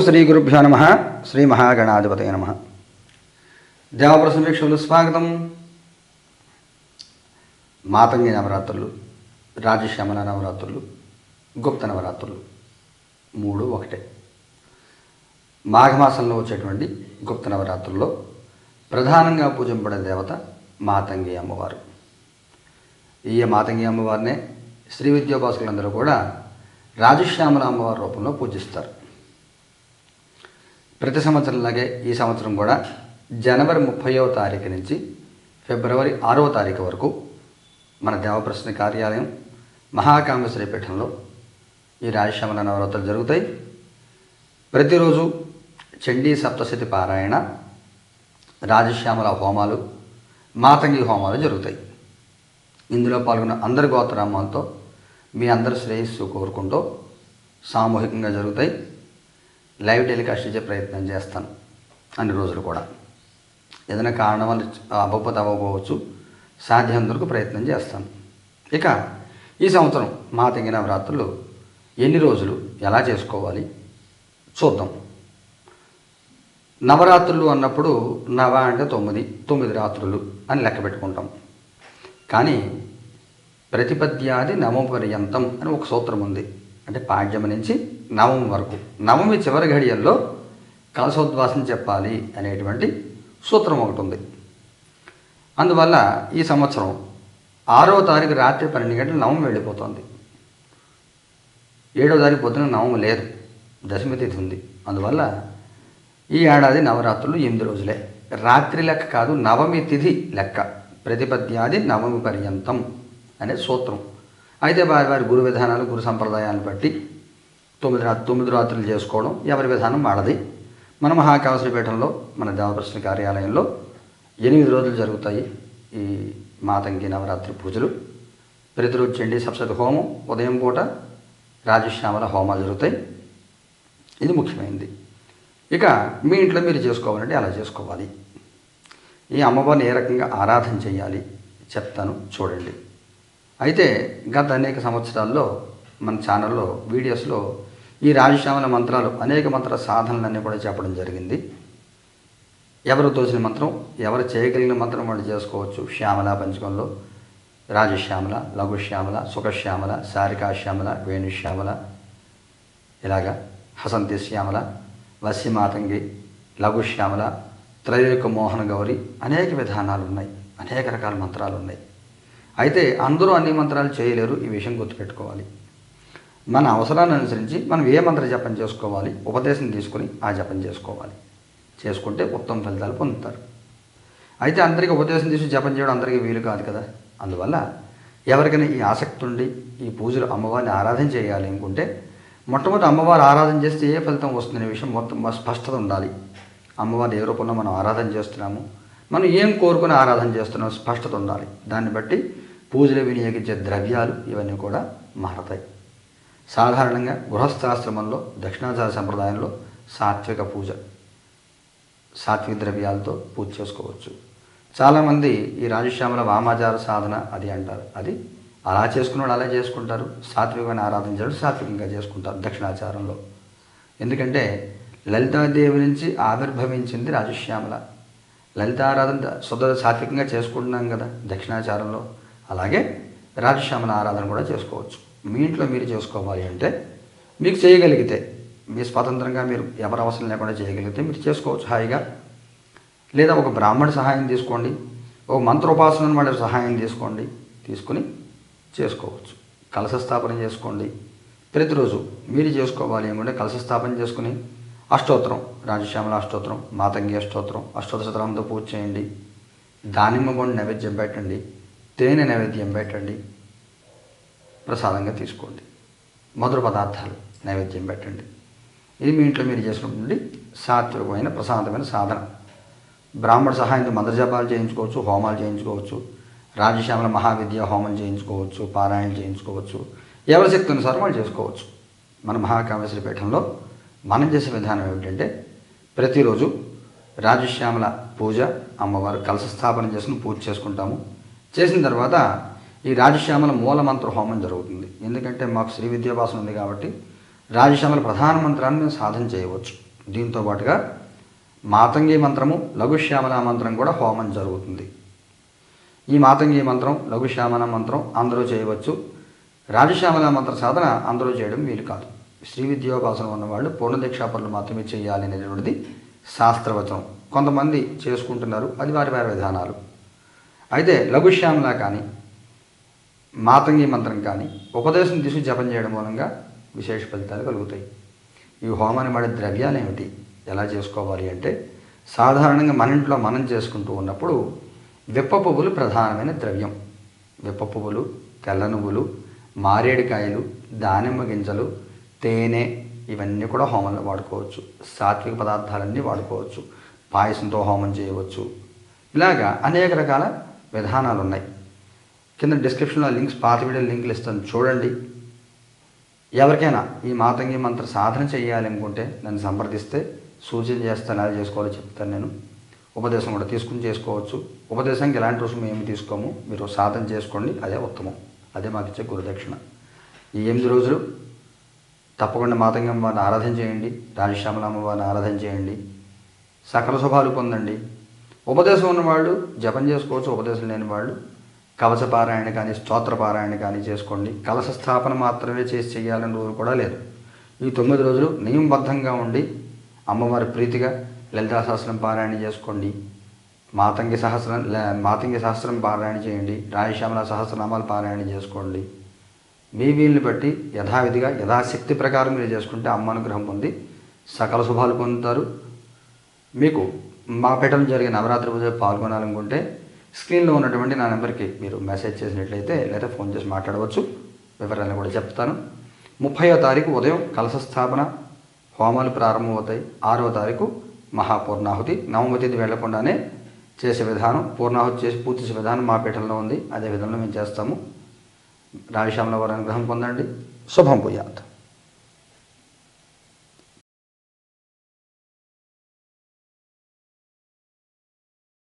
శ్రీ గురుభ్యో నమ. శ్రీ మహాగణాధిపతయ నమ. దేవప్రసం వీక్షకులు స్వాగతం. మాతంగి నవరాత్రులు రాజశ్యామల నవరాత్రులు గుప్త నవరాత్రులు మూడు ఒకటే. మాఘమాసంలో వచ్చేటువంటి గుప్త నవరాత్రుల్లో ప్రధానంగా పూజింపడే దేవత మాతంగి అమ్మవారు. ఈ మాతంగి అమ్మవారినే శ్రీ విద్యోపాసకులందరూ కూడా రాజశ్యామల అమ్మవారి రూపంలో పూజిస్తారు. ప్రతి సంవత్సరంలాగే ఈ సంవత్సరం కూడా జనవరి ముప్పైవ తారీఖు నుంచి ఫిబ్రవరి ఆరవ తారీఖు వరకు మన దేవప్రశ్న కార్యాలయం మహాకామేశ్వరి పీఠంలో ఈ రాజశ్యామల నవరాత్రులు జరుగుతాయి. ప్రతిరోజు చండీ సప్తశతి పారాయణ రాజశ్యామల హోమాలు మాతంగి హోమాలు జరుగుతాయి. ఇందులో పాల్గొన్న అందరి గోత్రామాలతో మీ అందరి శ్రేయస్సు కోరుకుంటూ సామూహికంగా జరుగుతాయి. లైవ్ టెలికాస్ట్ ఇచ్చే ప్రయత్నం చేస్తాను అన్ని రోజులు కూడా. ఏదైనా కారణం వల్ల అవ్వకపోతే అవ్వకపోవచ్చు. సాధ్యమైనందుకు ప్రయత్నం చేస్తాను. ఇక ఈ సంవత్సరం మా తెంగి నవరాత్రులు ఎన్ని రోజులు ఎలా చేసుకోవాలి? చూద్దాం. నవరాత్రులు అన్నప్పుడు నవ అంటే తొమ్మిది తొమ్మిది రాత్రులు అని లెక్క పెట్టుకుంటాం. కానీ ప్రతిపద్యాది నవం పర్యంతం అని ఒక సూత్రం ఉంది. అంటే పాడ్యమ నుంచి నవమి వరకు. నవమి చివరి ఘడియల్లో కలశోద్వాసం చెప్పాలి అనేటువంటి సూత్రం ఒకటి ఉంది. అందువల్ల ఈ సంవత్సరం ఆరో తారీఖు రాత్రి పన్నెండు గంటలు నవమి వెళ్ళిపోతుంది. ఏడో తారీఖు పొద్దున నవమి లేదు. దశమి తిథి ఉంది. అందువల్ల ఈ ఏడాది నవరాత్రులు ఎనిమిది రోజులే. రాత్రి లెక్క కాదు నవమి తిథి లెక్క. ప్రతిపద్యాది నవమి పర్యంతం అనే సూత్రం. అయితే వారి వారి గురు విధానాలు గురు సంప్రదాయాలను బట్టి తొమ్మిది రా తొమ్మిది రాత్రులు చేసుకోవడం ఎవరి విధానం వాళ్ళది. మన మహాకావశ్రీ పీఠంలో మన దేవప్రశ్న కార్యాలయంలో ఎనిమిది రోజులు జరుగుతాయి ఈ మాతంగి నవరాత్రి పూజలు. ప్రతిరోజు చండీ సప్సతి హోమం ఉదయం పూట రాజశ్యామల హోమాలు జరుగుతాయి. ఇది ముఖ్యమైనది. ఇక మీ ఇంట్లో మీరు చేసుకోవాలంటే అలా చేసుకోవాలి. ఈ అమ్మవారిని ఏ రకంగా ఆరాధన చేయాలి చెప్తాను చూడండి. అయితే గత అనేక సంవత్సరాల్లో మన ఛానల్లో వీడియోస్లో ఈ రాజశ్యామల మంత్రాలు అనేక మంత్ర సాధనలన్నీ కూడా చెప్పడం జరిగింది. ఎవరు తోచిన మంత్రం ఎవరు చేయగలిగిన మంత్రం వాళ్ళు చేసుకోవచ్చు. శ్యామల పంచకంలో రాజశ్యామల లఘుశ్యామల సుఖశ్యామల శారికాశ్యామల వేణుశ్యామల ఇలాగా హసంతి శ్యామల వశ్యమాతంగి లఘుశ్యామల త్రయోక మోహన గౌరి అనేక విధానాలు ఉన్నాయి అనేక రకాల మంత్రాలు ఉన్నాయి అయితే అందరూ అన్ని మంత్రాలు చేయలేరు ఈ విషయం గుర్తుపెట్టుకోవాలి. మన అవసరాన్ని అనుసరించి మనం ఏ మంత్ర జపం చేసుకోవాలి ఉపదేశం తీసుకుని ఆ జపం చేసుకోవాలి. చేసుకుంటే ఉత్తమ ఫలితాలు పొందుతారు. అయితే అందరికీ ఉపదేశం తీసి జపం చేయడం అందరికీ వీలు కాదు కదా. అందువల్ల ఎవరికైనా ఈ ఆసక్తి ఉండి ఈ పూజలు అమ్మవారిని ఆరాధన చేయాలి అనుకుంటే మొట్టమొదటి అమ్మవారు ఆరాధన చేస్తే ఏ ఫలితం వస్తుందనే విషయం మొత్తం స్పష్టత ఉండాలి. అమ్మవారిని ఏ రూపంలో మనం ఆరాధన చేస్తున్నాము మనం ఏం కోరుకుని ఆరాధన చేస్తున్నాం స్పష్టత ఉండాలి. దాన్ని బట్టి పూజలు వినియోగించే ద్రవ్యాలు ఇవన్నీ కూడా మారతాయి. సాధారణంగా గృహస్థాశ్రమంలో దక్షిణాచార సంప్రదాయంలో సాత్విక పూజ సాత్విక ద్రవ్యాలతో పూజ చేసుకోవచ్చు. చాలామంది ఈ రాజశ్యామల వామాచార సాధన అది అంటారు. అది అలా చేసుకున్నాడు అలా చేసుకుంటారు. సాత్వికమైన ఆరాధించాడు సాత్వికంగా చేసుకుంటారు దక్షిణాచారంలో. ఎందుకంటే లలితాదేవి నుంచి ఆవిర్భవించింది రాజశ్యామల. లలితారాధన శుద్ధ సాత్వికంగా చేసుకుంటున్నాం కదా దక్షిణాచారంలో. అలాగే రాజశ్యామల ఆరాధన కూడా చేసుకోవచ్చు. మీ ఇంట్లో మీరు చేసుకోవాలి అంటే మీకు చేయగలిగితే మీ స్వతంత్రంగా మీరు ఎవరి అవసరం లేకుండా చేయగలిగితే మీరు చేసుకోవచ్చు హాయిగా. లేదా ఒక బ్రాహ్మణ సహాయం తీసుకోండి ఒక మంత్రోపాసన వాళ్ళ సహాయం తీసుకోండి తీసుకుని చేసుకోవచ్చు. కలశ స్థాపన చేసుకోండి. ప్రతిరోజు మీరు చేసుకోవాలి ఏమంటే కలశ స్థాపన చేసుకుని అష్టోత్తరం రాజశ్యామల అష్టోత్తరం మాతంగి అష్టోత్తరం అష్టోత్తర శతరంతో పూజ చేయండి. దానిమ్మ పండు నైవేద్యం పెట్టండి. తేనె నైవేద్యం పెట్టండి. ప్రసాదంగా తీసుకోండి. మధుర పదార్థాలు నైవేద్యం పెట్టండి. ఇది మీ ఇంట్లో మీరు చేసుకుంటుంది సాత్వికమైన ప్రశాంతమైన సాధన. బ్రాహ్మణ సహాయంతో మంత్రజపాలు చేయించుకోవచ్చు హోమాలు చేయించుకోవచ్చు రాజశ్యామల మహావిద్య హోమం చేయించుకోవచ్చు పారాయణ చేయించుకోవచ్చు ఎవరి శక్తి అనుసారం వాళ్ళు చేసుకోవచ్చు. మన మహాకామేశ్వరి పీఠంలో మనం చేసే విధానం ఏమిటంటే ప్రతిరోజు రాజశ్యామల పూజ అమ్మవారు కలశ స్థాపన చేసుకుని పూజ చేసుకుంటాము. చేసిన తర్వాత ఈ రాజశ్యామల మూలమంత్ర హోమం జరుగుతుంది. ఎందుకంటే మాకు శ్రీ విద్యాభాసం ఉంది కాబట్టి రాజశ్యామల ప్రధాన మంత్రాన్ని మేము సాధన చేయవచ్చు. దీంతో పాటుగా మాతంగి మంత్రము లఘుశ్యామల మంత్రం కూడా హోమం జరుగుతుంది. ఈ మాతంగి మంత్రం లఘుశ్యామల మంత్రం అందరూ చేయవచ్చు. రాజశ్యామల మంత్ర సాధన అందరూ చేయడం వీలు కాదు. శ్రీ విద్యోపాసన ఉన్నవాళ్ళు పూర్ణదీక్షాపరులు మాత్రమే చేయాలి అనేటువంటిది శాస్త్రవచనం. కొంతమంది చేసుకుంటున్నారు అది వారి వారి విధానాలు. అయితే లఘుశ్యామల కానీ మాతంగి మంత్రం కానీ ఉపదేశం తీసి జపం చేయడం మూలంగా విశేష ఫలితాలు కలుగుతాయి. ఈ హోమాన్ని వాడే ద్రవ్యాలు ఏమిటి? ఎలా చేసుకోవాలి అంటే సాధారణంగా మన ఇంట్లో మనం చేసుకుంటూ ఉన్నప్పుడు విప్ప పువ్వులు ప్రధానమైన ద్రవ్యం. విప్ప పువ్వులు తెల్ల నువ్వులు మారేడుకాయలు దానిమ్మ గింజలు తేనె ఇవన్నీ కూడా హోమంలో వాడుకోవచ్చు. సాత్విక పదార్థాలన్నీ వాడుకోవచ్చు. పాయసంతో హోమం చేయవచ్చు. ఇలాగా అనేక రకాల విధానాలు ఉన్నాయి కింద డిస్క్రిప్షన్లో లింక్స్ పాత వీడియో లింకులు ఇస్తాను. చూడండి. ఎవరికైనా ఈ మాతంగి మంత్ర సాధన చేయాలి అనుకుంటే నన్ను సంప్రదిస్తే సూచన చేస్తాను ఎలా చేసుకోవాలో చెప్తాను నేను. ఉపదేశం కూడా తీసుకుని చేసుకోవచ్చు. ఉపదేశానికి ఎలాంటి రుసుము ఏమి తీసుకోము. మీరు సాధన చేసుకోండి. అదే ఉత్తమం. అదే మాకు ఇచ్చే గురుదక్షిణ. ఈ ఎనిమిది రోజులు తప్పకుండా మాతంగి అమ్మవారిని ఆరాధన చేయండి. రాజశ్యామల అమ్మవారిని ఆరాధన చేయండి. సకల శుభాలు పొందండి. ఉపదేశం ఉన్నవాళ్ళు జపం చేసుకోవచ్చు ఉపదేశం లేని వాళ్ళు. కవచ పారాయణ కానీ స్తోత్ర పారాయణ కానీ చేసుకోండి. కలశ స్థాపన మాత్రమే చేసి చేయాలని రోజు కూడా లేదు. ఈ తొమ్మిది రోజులు నియమబద్ధంగా ఉండి అమ్మవారి ప్రీతిగా లలితా సహస్రం పారాయణ చేసుకోండి. మాతంగి సహస్రం మాతంగి సహస్రం పారాయణ చేయండి. రాయశ్యామల సహస్రనామాలు పారాయణ చేసుకోండి. మీ వీలుని బట్టి యథావిధిగా యథాశక్తి ప్రకారం మీరు చేసుకుంటే అమ్మ అనుగ్రహం పొంది సకల శుభాలు పొందుతారు. మీకు మా పెట్టడం జరిగే నవరాత్రి పూజలో పాల్గొనాలనుకుంటే స్క్రీన్లో ఉన్నటువంటి నా నెంబర్కి మీరు మెసేజ్ చేసినట్లయితే లేదా ఫోన్ చేసి మాట్లాడవచ్చు. వివరాలను కూడా చెప్తాను. ముప్పయో తారీఖు ఉదయం కలశ స్థాపన హోమాలు ప్రారంభమవుతాయి. ఆరవ తారీఖు మహాపూర్ణాహుతి. నవమ తేదీ వెళ్ళకుండానే చేసే విధానం పూర్ణాహుతి చేసి పూర్తి చేసే విధానం మా పీఠంలో ఉంది. అదే విధంగా మేము చేస్తాము. రాజశ్యామల వారి అనుగ్రహం పొందండి. శుభం భూయాత్.